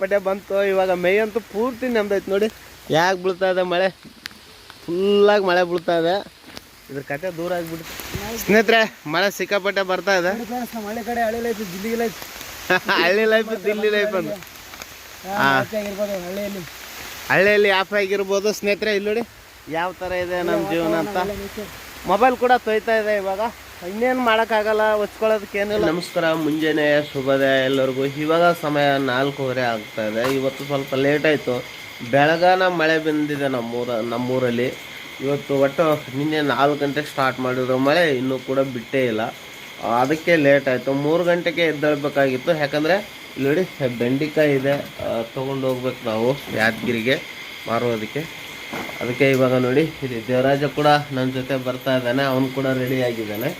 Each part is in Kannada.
ಪಡ್ಡೆ ಬಂತು. ಇವಾಗ ಮೈ ಅಂತೂ ಪೂರ್ತಿ ನೆಮ್ದೈತೆ ನೋಡಿ. ಯಾಕೆ ಬೀಳ್ತಾ ಇದೆ ಮಳೆ? ಫುಲ್ಲಾಗಿ ಮಳೆ ಬೀಳ್ತಾ ಇದೆ. ಇದ್ರ ಕತೆ ದೂರ ಆಗಿಬಿಡ್ತು. ಸ್ನೇಹಿತರೆ ಮಳೆ ಸಿಕ್ಕಾಪಟ್ಟೆ ಬರ್ತಾ ಇದೆ. ಮಳೆ ಕಡೆ ಹಳ್ಳಿ ಲೈಫ್ ದಿಲ್ಲಿ ಲೈಫ್ ಹಳ್ಳಿ ಲೈಫ್ ದಿಲ್ಲಿ ಲೈಫ್ ಅಂತ. ಹಳ್ಳಿಯಲ್ಲಿ. ಹಳ್ಳಿಯಲ್ಲಿ ಆಫ್ ಆಗಿರ್ಬೋದು. ಸ್ನೇಹಿತರೆ ಇಲ್ಲಿ ನೋಡಿ. ಯಾವ ಥರ ಇದೆ ನಮ್ಮ ಜೀವನ ಅಂತ. ಮೊಬೈಲ್ ಕೂಡ ತೊಯ್ತಾ ಇದೆ ಇವಾಗ. ಇನ್ನೇನು ಮಾಡೋಕ್ಕಾಗಲ್ಲ, ಒಚ್ಕೊಳ್ಳೋದಕ್ಕೇನಿಲ್ಲ. ನಮಸ್ಕಾರ, ಮುಂಜಾನೆ, ಶುಭೋದಯ ಎಲ್ಲರಿಗೂ. ಇವಾಗ ಸಮಯ ನಾಲ್ಕೂವರೆ ಆಗ್ತಾ ಇದೆ. ಇವತ್ತು ಸ್ವಲ್ಪ ಲೇಟ್ ಆಯಿತು. ಬೆಳಗಾನ ಮಳೆ ಬಂದಿದೆ ನಮ್ಮೂರ, ನಮ್ಮೂರಲ್ಲಿ. ಇವತ್ತು ಒಟ್ಟು ನಿನ್ನೆ ನಾಲ್ಕು ಗಂಟೆಗೆ ಸ್ಟಾರ್ಟ್ ಮಾಡಿರೋ ಮಳೆ ಇನ್ನೂ ಕೂಡ ಬಿಟ್ಟೇ ಇಲ್ಲ. ಅದಕ್ಕೆ ಲೇಟ್ ಆಯಿತು. ಮೂರು ಗಂಟೆಗೆ ಎದ್ದೇಳಬೇಕಾಗಿತ್ತು. ಯಾಕಂದರೆ, ಇಲ್ಲಿ ನೋಡಿ, ಬೆಂಡಿಕಾಯಿ ಇದೆ. ತೊಗೊಂಡು ಹೋಗ್ಬೇಕು ನಾವು ಯಾದಗಿರಿಗೆ ಮಾರೋದಕ್ಕೆ. ಅದಕ್ಕೆ ಇವಾಗ ನೋಡಿ ಇಲ್ಲಿ ದೇವರಾಜ ಕೂಡ ನನ್ನ ಜೊತೆ ಬರ್ತಾ ಇದ್ದಾನೆ ಅವನು ಕೂಡ ರೆಡಿ ಆಗಿದ್ದಾನೆ.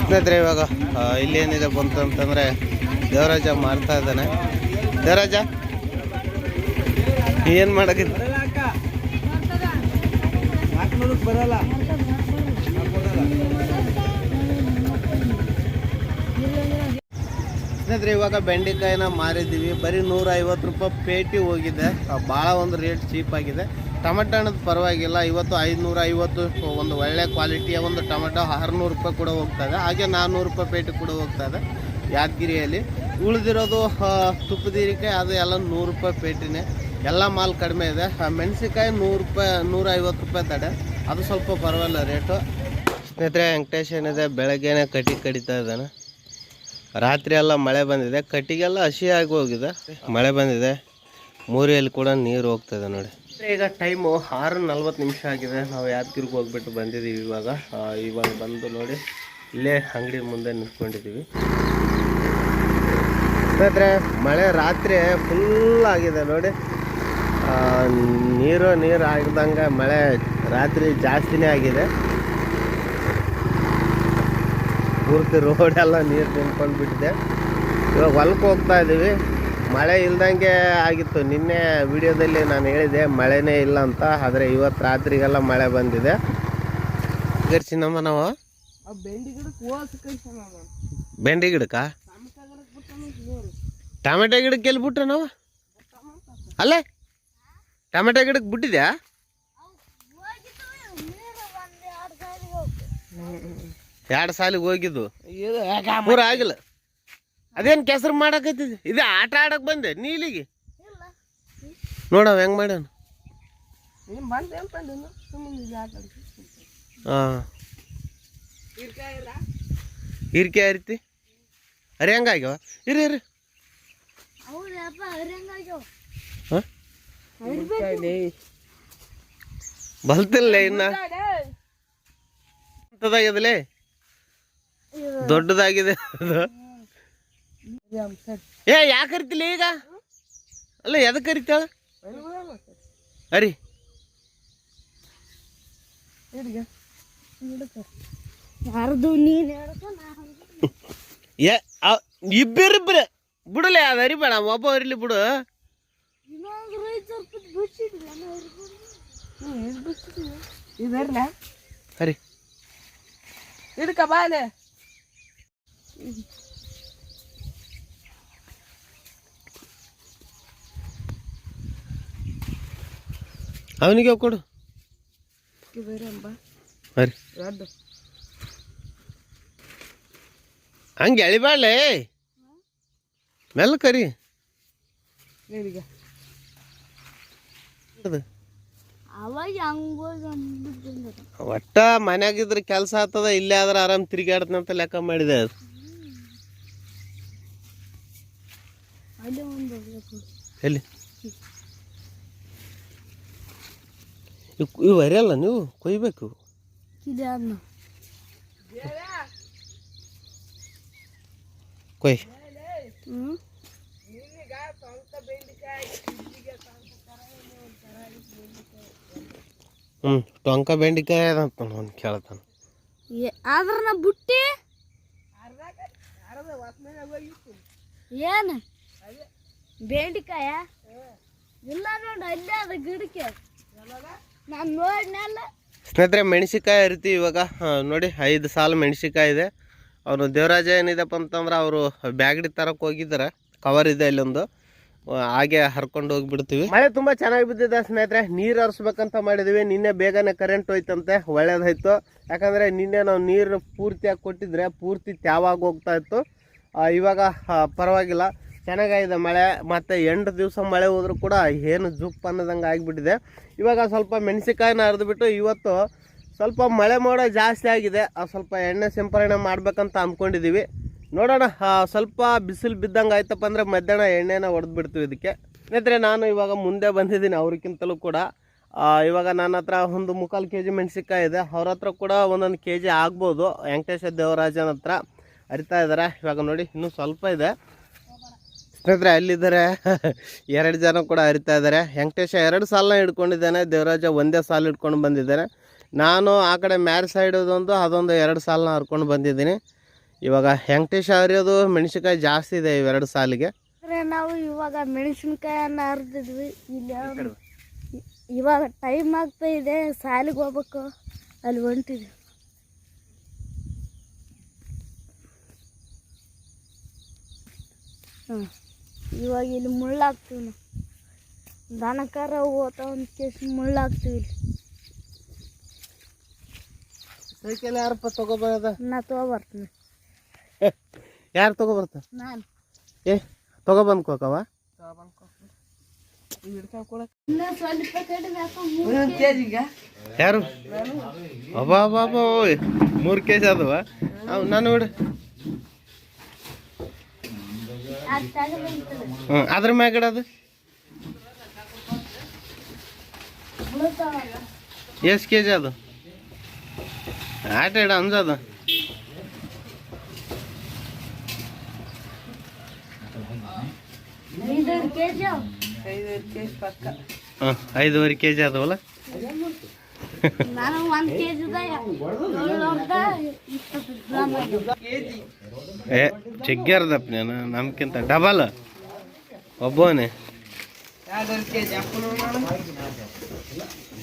ಸ್ನೇಹಿತರೆ ಇವಾಗ ಇಲ್ಲೇನಿದೆ ಬಂತು ಅಂತಂದ್ರೆ ದೇವರಾಜ ಮಾರ್ತಾ ಇದ್ದಾನೆ. ದೇವರಾಜ ಏನು ಮಾಡಕ್ಕೆ ಬರಲ್ಲ. ಸ್ನೇಹಿತರೆ ಇವಾಗ ಬೆಂಡೆಕಾಯಿನ ಮಾರಿದ್ದೀವಿ. ಬರೀ ನೂರ ಐವತ್ತು ರೂಪಾಯಿ ಪೇಟಿ ಹೋಗಿದೆ. ಭಾಳ ಒಂದು ರೇಟ್ ಚೀಪ್ ಆಗಿದೆ. ಟೊಮೆಟೊ ಹಣ್ಣದ ಪರವಾಗಿಲ್ಲ ಇವತ್ತು ಐದುನೂರ ಐವತ್ತು ಒಂದು ಒಳ್ಳೆ ಕ್ವಾಲಿಟಿಯ ಒಂದು ಟೊಮೆಟೊ ಆರುನೂರು ರೂಪಾಯಿ ಕೂಡ ಹೋಗ್ತಾ ಹಾಗೆ ನಾನ್ನೂರು ರೂಪಾಯಿ ಪೇಟಿ ಕೂಡ ಹೋಗ್ತಾ ಇದೆ ಯಾದಗಿರಿಯಲ್ಲಿ. ಉಳಿದಿರೋದು ತುಪ್ಪದಿರಿಕಾಯಿ ಅದು ಎಲ್ಲ ನೂರು ರೂಪಾಯಿ ಪೇಟಿನೇ. ಎಲ್ಲ ಮಾಲ್ ಕಡಿಮೆ ಇದೆ. ಆ, ಮೆಣಸಿನ್ಕಾಯಿ ನೂರು ರೂಪಾಯಿ ನೂರ ಐವತ್ತು ರೂಪಾಯಿ ತಡೆ. ಅದು ಸ್ವಲ್ಪ ಪರವಾಗಿಲ್ಲ ರೇಟು. ಸ್ನೇಹಿತರೆ ವೆಂಕಟೇಶ್ ಏನಿದೆ ಬೆಳಗ್ಗೆನೇ ಕಟ್ಟಿ ಕಡಿತಾ ಇದ್ದಾನೆ. ರಾತ್ರಿ ಎಲ್ಲ ಮಳೆ ಬಂದಿದೆ, ಕಟ್ಟಿಗೆಲ್ಲ ಹಸಿ ಆಗಿ ಹೋಗಿದೆ. ಮಳೆ ಬಂದಿದೆ, ಮೂರಿಯಲ್ಲಿ ಕೂಡ ನೀರು ಹೋಗ್ತದೆ ನೋಡಿ. ಈಗ ಟೈಮು ಆರು ನಲ್ವತ್ತು ನಿಮಿಷ ಆಗಿದೆ. ನಾವು ಯಾದಗಿರಿಗೆ ಹೋಗ್ಬಿಟ್ಟು ಬಂದಿದ್ದೀವಿ ಇವಾಗ. ಇವಾಗ ಬಂದು ನೋಡಿ, ಇಲ್ಲೇ ಅಂಗಡಿ ಮುಂದೆ ನಿಂತ್ಕೊಂಡಿದ್ದೀವಿ ಸ್ನೇಹಿತರೆ ಮಳೆ ರಾತ್ರಿ ಫುಲ್ ಆಗಿದೆ ನೋಡಿ. ನೀರು ನೀರು ಆಗ್ದಂಗೆ ಮಳೆ ರಾತ್ರಿ ಜಾಸ್ತಿನೇ ಆಗಿದೆ. ಪೂರ್ತಿ ರೋಡ್ ಎಲ್ಲ ನೀರು ತುಂಬ್ಕೊಂಡು ಬಿಟ್ಟಿದೆ ಇವಾಗ ಹೊಲಕ್ಕೆ ಹೋಗ್ತಾ ಇದ್ದೀವಿ ಮಳೆ ಇಲ್ದಂಗೆ ಆಗಿತ್ತು. ನಿನ್ನೆ ವಿಡಿಯೋದಲ್ಲಿ ನಾನು ಹೇಳಿದೆ ಮಳೆನೇ ಇಲ್ಲ ಅಂತ. ಆದರೆ ಇವತ್ತು ರಾತ್ರಿಗೆಲ್ಲ ಮಳೆ ಬಂದಿದೆ. ಗರ್ಚಿನಮ್ಮ ನಾವು. ಬೆಂಡಿ ಗಿಡಕ್ಕ? ಟೊಮೆಟೊ ಗಿಡಕ್ಕೆ ಎಲ್ಲಿ ಬಿಟ್ರೆ ನಾವು? ಅಲ್ಲೇ? ಟೊಮೆಟೊ ಗಿಡಕ್ಕೆ ಬಿಟ್ಟಿದ್ಯಾ? ಎರಡು ಸಾಲಿಗೆ ಹೋಗಿದ್ದು. ಇದು ಪೂರ ಆಗಿಲ್ಲ. ಅದೇನು ಕೆಸರು ಮಾಡಕತ್ತಿದ್ದೆ? ಇದು ಆಟ ಆಡಕ್ ಬಂದೆ ನೀಲಿಗೆ. ನೋಡವ ಹೆಂಗ್ ಮಾಡ್ಯಾನ. ಐತಿ ಹಾಂ. ಹಿರ್ಕೆ ಹರಿತಿ? ಅರೆ ಹೆಂಗಾಗ್ಯಾವ ಇರಿ ಇರಿ. ಹಾಂ? ಬಲ್ತಿಲ್ಲ ಇನ್ನ. ಎಂತದಾಗ್ಯದಲೇ? ದೊಡ್ಡದಾಗಿದೆ. ಅದು ಏ ಯಾಕೆ ಕರಿತಿಲ್ಲ ಈಗ? ಅಲ್ಲ ಎದಕ್ಕೆ ಕರಿತಾಳ ಅರಿ ಯಾರ್ದು ನೀನ್ ಹೇಳ್ಕೊ ನಾನು ಏ ಇಬ್ಬರಿಬ್ಬರು ಬಿಡಲೆ ಅದು ಅರಿಬೇಡ ಒಬ್ಬ ಇರ್ಲಿ ಬಿಡು. ಇನ್ನೊಂದು ಐದು ಸ್ವಲ್ಪ ಬಿಡ್ಸಿದ್ವಿ. ಇದರ್ಲ ಅರಿ ಹಿಡ್ಕ ಬಾಲೆ ಅವನಿಗೆ ಕೊಡು. ಹಂಗೆ ಎಳಿಬಾಡ್ಲೆ ಮೆಲ್ಲ ಕರಿ. ಒಟ್ಟ ಮನ್ಯಾಗಿದ್ರೆ ಕೆಲಸ ಆಗ್ತದ ಇಲ್ಲೇ ಆದ್ರೆ ಆರಾಮ್ ತಿರುಗಾಡ್ತಂತ ಲೆಕ್ಕ ಮಾಡಿದೆ ಅದು ಅಲ್ಲೇ ಒಂದು ಹೋಗ್ಬೇಕು ಎಲ್ಲಿ? ಇವ್- ಇವು ಅರಿಯಲ್ಲ ನೀವು? ಕೊಯ್ಬೇಕು. ಕೊಯ್. ಹ್ಞೂ ಟೊಂಕ ಬೆಂಡಿಕಾಯಿ ಅದಂತ ಒಂದು ಕೇಳ್ತಾನೆ. ಆದ್ರೆ ನಾ ಬುಟ್ಟಿ? ಏನು? ಇಲ್ಲ ನೋಡು, ಅಲ್ಲೇ ಅದ ಗಿಡಕ್ಕೆ. ನಾನು ನೋಡಿನಲ್ಲ ಸ್ನೇಹಿತರೆ ಮೆಣಸಿಕಾಯಿ ರೀತಿ ಇವಾಗ. ನೋಡಿ, ಐದು ಸಾಲು ಮೆಣಸಿಕಾಯಿ ಇದೆ. ಅವರು ದೇವರಾಜ ಏನಿದೆಪ್ಪ ಅಂತಂದ್ರೆ ಅವರು ಬ್ಯಾಗ್ಡಿ ತರಕ್ಕೆ ಹೋಗಿದ್ದಾರೆ. ಕವರ್ ಇದೆ ಇಲ್ಲೊಂದು ಹಾಗೆ ಹರ್ಕೊಂಡು ಹೋಗ್ಬಿಡ್ತೀವಿ. ಮಳೆ ತುಂಬಾ ಚೆನ್ನಾಗಿ ಬಿದ್ದಿದೆ ಸ್ನೇಹಿತರೆ. ನೀರು ಹರಿಸ್ಬೇಕಂತ ಮಾಡಿದ್ವಿ. ನಿನ್ನೆ ಬೇಗನೆ ಕರೆಂಟ್ ಹೋಯ್ತಂತೆ. ಒಳ್ಳೇದಾಯ್ತು. ಯಾಕಂದ್ರೆ ನಿನ್ನೆ ನಾವು ನೀರು ಪೂರ್ತಿಯಾಗಿ ಕೊಟ್ಟಿದ್ರೆ ಪೂರ್ತಿ ತ್ಯಾವಾಗಿ ಹೋಗ್ತಾ ಇತ್ತು. ಇವಾಗ ಪರವಾಗಿಲ್ಲ. ಚೆನ್ನಾಗಿದೆ ಮಳೆ ಮತ್ತು ಎಂಟು ದಿವಸ ಮಳೆ ಹೋದರೂ ಕೂಡ ಏನು ಜುಪ್ ಅನ್ನೋದಂಗೆ ಆಗಿಬಿಟ್ಟಿದೆ. ಇವಾಗ ಸ್ವಲ್ಪ ಮೆಣಸಿಕಾಯಿನ ಹರಿದ್ಬಿಟ್ಟು ಇವತ್ತು ಸ್ವಲ್ಪ ಮಳೆ ಮೋಡ ಜಾಸ್ತಿ ಆಗಿದೆ. ಸ್ವಲ್ಪ ಎಣ್ಣೆ ಸಿಂಪರಣೆ ಮಾಡಬೇಕಂತ ಅಂದ್ಕೊಂಡಿದ್ದೀವಿ ನೋಡೋಣ ಸ್ವಲ್ಪ ಬಿಸಿಲು ಬಿದ್ದಂಗೆ ಆಯ್ತಪ್ಪ ಅಂದರೆ ಮಧ್ಯಾಹ್ನ ಎಣ್ಣೆನ ಹೊಡೆದು ಬಿಡ್ತೀವಿ ಇದಕ್ಕೆ. ಸ್ನೇಹಿತರೆ, ನಾನು ಇವಾಗ ಮುಂದೆ ಬಂದಿದ್ದೀನಿ ಅವ್ರಿಗಿಂತಲೂ ಕೂಡ. ಇವಾಗ ನನ್ನ ಹತ್ರ ಒಂದು ಮುಕ್ಕಾಲು ಕೆ ಜಿ ಮೆಣಸಿನ್ಕಾಯಿ ಇದೆ. ಅವ್ರ ಹತ್ರ ಕೂಡ ಒಂದೊಂದು ಕೆ ಜಿ ಆಗ್ಬೋದು. ವೆಂಕಟೇಶ ದೇವರಾಜನ ಹತ್ರ ಹರಿತಾ ಇದ್ದಾರೆ. ಇವಾಗ ನೋಡಿ, ಇನ್ನೂ ಸ್ವಲ್ಪ ಇದೆ. ಸ್ನೇಹಿತರೆ ಅಲ್ಲಿದ್ದಾರೆ ಎರಡು ಜನ ಕೂಡ ಹರಿತಾ ಇದ್ದಾರೆ. ವೆಂಕಟೇಶ ಎರಡು ಸಾಲನ್ನ ಹಿಡ್ಕೊಂಡಿದ್ದಾನೆ ದೇವರಾಜ ಒಂದೇ ಸಾಲು ಹಿಡ್ಕೊಂಡು ಬಂದಿದ್ದಾನೆ ನಾನು ಆ ಕಡೆ ಮ್ಯಾರ್ ಸೈಡ್ ಒಂದು ಅದೊಂದು ಎರಡು ಸಾಲನ್ನ ಹರ್ಕೊಂಡು ಬಂದಿದ್ದೀನಿ. ಇವಾಗ ವೆಂಕಟೇಶ ಹರಿಯೋದು ಮೆಣಸಿನ್ಕಾಯಿ ಜಾಸ್ತಿ ಇದೆ ಇವೆರಡು ಸಾಲಿಗೆ. ನಾವು ಇವಾಗ ಮೆಣಸಿನ್ಕಾಯನ್ನ ಹರಿದಿದ್ವಿ. ಇಲ್ಲಿ ಇವಾಗ ಟೈಮ್ ಆಗ್ತಾ ಇದೆ ಸಾಲಿಗೆ ಹೋಗ್ಬೇಕು. ಅಲ್ಲಿ ಹೊಂಟಿದ್ವಿ. ಹ್ಞೂ ಇವಾಗ ಇಲ್ಲಿ ಮುಳ್ಳಾಗ್ತೀವಿ ನಾವು ದನಕರ ಹೋತ ಒಂದು ಕೇಸ್ ಮುಳ್ಳಾಗ್ತೀವಿ ಇಲ್ಲಿ. ಸೈಕಲ್ ಯಾರಪ್ಪ ತಗೋಬರೋದ? ನಾ ತಗೋಬರ್ತೀನಿ. ಯಾರು ತಗೋಬರ್ತಾರೆ ನಾನು. ಏ ತಗೊಬಂದ್ಕೋಕವ ಇನ್ನೂ ಸ್ವಲ್ಪ ಕಡಿಮೆ ಹಾಕೊಂಡು ಒಂದೊಂದು ಕೆ ಜಿಗ ಯಾರು? ಅಬ್ಬಾ ಅಬ್ಬಾ ಮೂರು ಕೆ ಜಿ ಅದವ ಅವು ನಾನು ಬಿಡು ಹ್ಞೂ ಅದ್ರ ಮ್ಯಾಗಡ ಅದು ಬೀಳ್ತಾವಲ್ಲ ಎಷ್ಟು ಕೆ ಜಿ ಅದು? ಆಟ ಇಡ ಅಂಜದು ಐದೈದು ಕೆ ಜಿ ಐದೈದು ಕೆ ಜಿ ಪಕ್ಕ. ಹಾಂ ಐದೂವರೆ ಕೆ ಜಿ ಅದವಲ್ಲ ನಾನು ಒಂದು ಏ ಚಿಗ್ಗ್ಯಾರ್ದಪ್ಪ ನೀನು ನಮ್ಗಿಂತ ಡಬಲ್ ಒಬ್ಬನೇ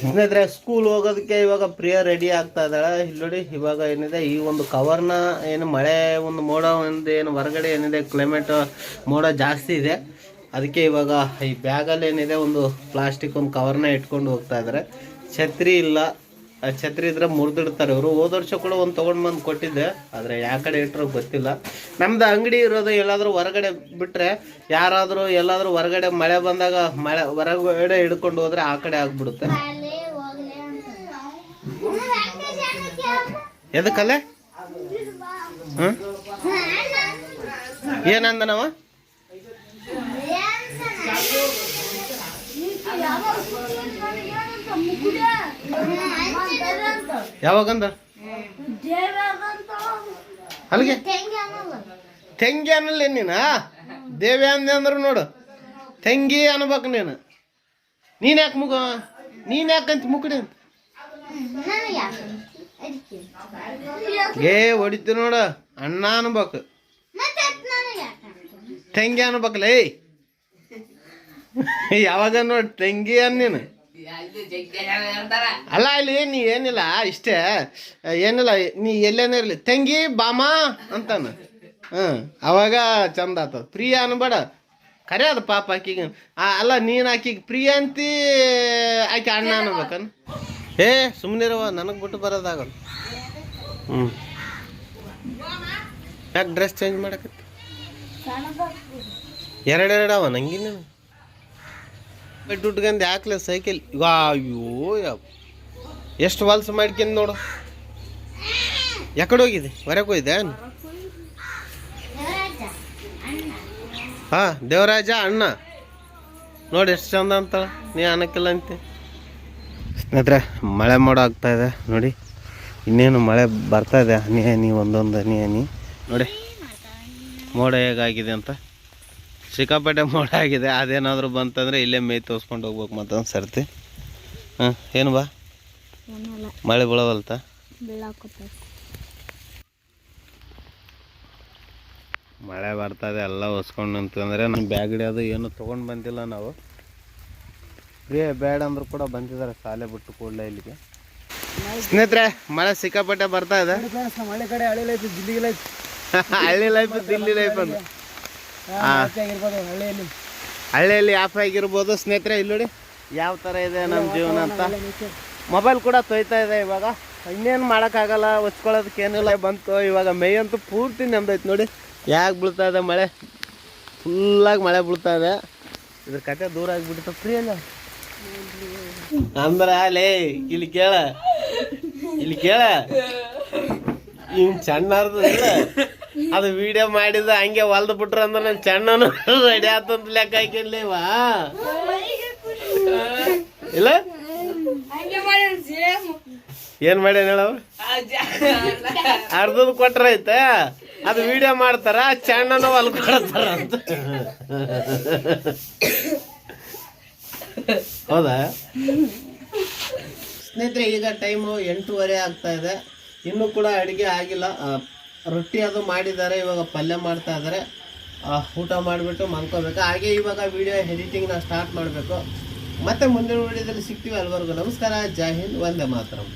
ಸ್ನೇಹಿತರೆ ಸ್ಕೂಲ್ ಹೋಗೋದಕ್ಕೆ ಇವಾಗ ಪ್ರಿಯ ರೆಡಿ ಆಗ್ತಾ ಇದ್ದಾಳೆ. ಇಲ್ಲಿ ನೋಡಿ ಇವಾಗ ಏನಿದೆ ಈ ಒಂದು ಕವರ್ನ ಏನು ಮಳೆ ಒಂದು ಮೋಡ ಒಂದು ಏನು ಹೊರಗಡೆ ಏನಿದೆ ಕ್ಲೈಮೇಟ್ ಮೋಡ ಜಾಸ್ತಿ ಇದೆ. ಅದಕ್ಕೆ ಇವಾಗ ಈ ಬ್ಯಾಗಲ್ಲಿ ಏನಿದೆ ಒಂದು ಪ್ಲಾಸ್ಟಿಕ್ ಒಂದು ಕವರ್ನ ಇಟ್ಕೊಂಡು ಹೋಗ್ತಾ ಇದ್ದಾರೆ. ಛತ್ರಿ ಇಲ್ಲ. ಛತ್ರಿ ಇದ್ರೆ ಮುರಿದಿಡ್ತಾರೆ ಇವರು. ಹೋದ ವರ್ಷ ಕೂಡ ಒಂದು ತೊಗೊಂಡು ಬಂದು ಕೊಟ್ಟಿದ್ದೆ. ಆದರೆ ಯಾವ ಕಡೆ ಇಟ್ಟರು ಗೊತ್ತಿಲ್ಲ. ನಮ್ದು ಅಂಗಡಿ ಇರೋದು ಎಲ್ಲಾದರೂ ಹೊರಗಡೆ ಬಿಟ್ಟರೆ ಯಾರಾದರೂ ಎಲ್ಲಾದರೂ ಹೊರಗಡೆ ಮಳೆ ಬಂದಾಗ ಮಳೆ ಹೊರಗಡೆ ಹಿಡ್ಕೊಂಡು ಹೋದರೆ ಆ ಕಡೆ ಆಗಿಬಿಡುತ್ತೆ. ಎದಕ್ಕಲ್ಲೇ? ಹ್ಞೂ ಏನಂದ ನಾವ ಯಾವಾಗಂದ? ಅಲ್ಲಿಗೆ? ತೆಂಗಿ ಅನ್ನಲ್ಲ ನೀನ ದೇವಿ ಅಂದೆ ಅಂದ್ರೆ ನೋಡು. ತೆಂಗಿ ಅನ್ಬೇಕು ನೀನು. ನೀನ್ ಯಾಕೆ ಮುಗ, ನೀನ್ ಅಂತ ಮುಕಡಿ ಅಂತ? ಏ, ಹೊಡಿತು ನೋಡು. ಅಣ್ಣ ಅನ್ಬೇಕು. ತೆಂಗಿ ಅನ್ಬೇಕಲ್ಲ, ಏಯ್. ಯಾವಾಗ ನೋಡಿ, ತೆಂಗಿ ಅನ್ ನೀನು. ಅಲ್ಲ ಇಲ್ಲಿ ನೀ ಏನಿಲ್ಲ ಇಷ್ಟೇ. ಏನಿಲ್ಲ ನೀ ಎಲ್ಲೇನೇ ಇರಲಿ. ತಂಗಿ ಬಾಮ ಅಂತಾನ. ಹ್ಞೂ ಅವಾಗ ಚಂದ ಆತದ. ಪ್ರಿಯ ಅನ್ಬೇಡ ಖರೆ ಅದು ಪಾಪ ಆಕಿಗೆ. ಅಲ್ಲ ನೀನು ಆಕಿಗೆ ಪ್ರಿಯ ಅಂತಿ ಆಕೆ ಅಣ್ಣ ಅನ್ಬೇಕನ್? ಏ ಸುಮ್ಮನಿರವ ನನಗೆ ಬಿಟ್ಟು ಬರೋದಾಗಲ್ಲ. ಹ್ಞೂ. ಯಾಕೆ ಡ್ರೆಸ್ ಚೇಂಜ್ ಮಾಡಕತ್ತಿ? ಎರಡೆರಡು ಅವ ನಂಗಿನ ದುಡ್ಗಂದು ಯಾಕ್ಲೆ ಸೈಕಲ್? ಅಯ್ಯೋ. ಎಷ್ಟು ವಾಲ್ಸ್ ಮಾಡ್ಕೊಂಡು ನೋಡು. ಯಾಕಡೆ ಹೋಗಿದೆ? ಹೊರಗೆ ಹೋಗಿದೆ ಹಾ, ದೇವರಾಜ ಅಣ್ಣ. ನೋಡಿ ಎಷ್ಟು ಚಂದ ಅಂತ ನೀ ಅನ್ನಕ್ಕಿಲ್ಲ ಅಂತೆ. ಸ್ನೇಹಿತರೆ, ಮಳೆ ಮೋಡ ಆಗ್ತಾ ಇದೆ. ನೋಡಿ, ಇನ್ನೇನು ಮಳೆ ಬರ್ತಾ ಇದೆ. ಹನಿ ಹನಿ, ಒಂದೊಂದು ಹನಿ ಹನಿ. ನೋಡಿ, ಮೋಡ ಹೇಗಾಗಿದೆ ಅಂತ. ಸಿಕ್ಕಾಪಟ್ಟೆ ಮೋಡ ಆಗಿದೆ. ಅದೇನಾದರೂ ಬಂತಂದರೆ ಇಲ್ಲೇ ಮೇಯ್ ತೋರಿಸ್ಕೊಂಡು ಹೋಗ್ಬೇಕು ಮತ್ತೊಂದು ಸರ್ತಿ. ಹಾಂ ಏನು ಬಾ? ಮಳೆ ಬೀಳವಲ್ತ? ಮಳೆ ಬರ್ತದೆ ಎಲ್ಲ ಹೊಸ್ಕೊಂಡು ಅಂತಂದರೆ ನಮ್ಮ ಬ್ಯಾಗಡಿ ಅದು ಏನು ತೊಗೊಂಡು ಬಂದಿಲ್ಲ ನಾವು. ಏ ಬೇಡ ಅಂದ್ರು ಕೂಡ ಬಂದಿದ್ದಾರೆ ಶಾಲೆ ಬಿಟ್ಟು ಕೂಡಲೇ ಇಲ್ಲಿಗೆ. ಸ್ನೇಹಿತರೆ ಮಳೆ ಸಿಕ್ಕಾಪಟ್ಟೆ ಬರ್ತಾ ಇದೆ. ಮಳೆ ಕಡೆ ಹಳ್ಳಿ ಲೈಫ್ ದಿಲ್ಲಿ ಲೈಫ್ ಹಳ್ಳಿ ಲೈಫ್ ದಿಲ್ಲಿ ಲೈಫ್ ಅಂತ ಹಳ್ಳಿಯಲ್ಲಿ. ಹಳ್ಳಿಯಲ್ಲಿ ಆಫ್ ಆಗಿರ್ಬೋದು ಸ್ನೇಹಿತರೆ ಇಲ್ಲಿ ನೋಡಿ ಯಾವ ಥರ ಇದೆ ನಮ್ಮ ಜೀವನ ಅಂತ. ಮೊಬೈಲ್ ಕೂಡ ತೊಯ್ತಾ ಇದೆ ಇವಾಗ. ಇನ್ನೇನು ಮಾಡೋಕ್ಕಾಗಲ್ಲ ಹೊಚ್ಕೊಳ್ಳೋದಕ್ಕೆ ಏನಿಲ್ಲ. ಬಂತು ಇವಾಗ ಮೈ ಅಂತೂ ಪೂರ್ತಿ ನೆಮ್ದೈತೆ ನೋಡಿ. ಯಾಕೆ ಬೀಳ್ತಾ ಇದೆ ಮಳೆ? ಫುಲ್ಲಾಗಿ ಮಳೆ ಬೀಳ್ತಾ ಇದೆ. ಇದ್ರ ಕತೆ ದೂರ ಆಗಿಬಿಡ್ತು ಫ್ರೀ ಅಲ್ಲ? ಅಂದ್ರೆ ಲೇ ಇಲ್ಲಿ ಕೇಳ. ಇಲ್ಲಿ ಕೇಳ. ಇನ್ನು ಇಲ್ಲ ಅದು ವಿಡಿಯೋ ಮಾಡಿದ ಹಂಗೆ ಹೊಲ್ದು ಬಿಟ್ರ ಅಂದ್ರೆ ನನ್ನ ಚೆನ್ನನು ರೆಡಿ ಆತಂತ ಲೆಕ್ಕ ಹಾಕಿರ್ಲಿವಾ. ಇಲ್ಲ? ಏನ್ ಮಾಡ್ಯಾನ ಹೇಳವ್ ಅರ್ಧದ್ ಕೊಟ್ರ ಐತೆ ಅದು ವಿಡಿಯೋ ಮಾಡ್ತಾರ, ಚೆನ್ನನ ಹೊಲ್ ಅಂತ. ಹೌದಾ? ಸ್ನೇಹಿತರೆ, ಈಗ ಟೈಮು ಎಂಟೂವರೆ ಆಗ್ತಾ ಇದೆ. ಇನ್ನೂ ಕೂಡ ಅಡುಗೆ ಆಗಿಲ್ಲ. ರೊಟ್ಟಿ ಅದು ಮಾಡಿದ್ದಾರೆ, ಇವಾಗ ಪಲ್ಯ ಮಾಡ್ತಾ ಇದ್ದಾರೆ. ಊಟ ಮಾಡಿಬಿಟ್ಟು ಮಲ್ಕೋಬೇಕು. ಹಾಗೆ ಇವಾಗ ವಿಡಿಯೋ ಎಡಿಟಿಂಗ್ನ ಸ್ಟಾರ್ಟ್ ಮಾಡಬೇಕು. ಮತ್ತೆ ಮುಂದಿನ ವಿಡಿಯೋದಲ್ಲಿ ಸಿಗ್ತೀವಿ ಅಲ್ವರೆಗೂ. ನಮಸ್ಕಾರ. ಜೈ ಹಿಂದ್. ವಂದೇ ಮಾತರಂ.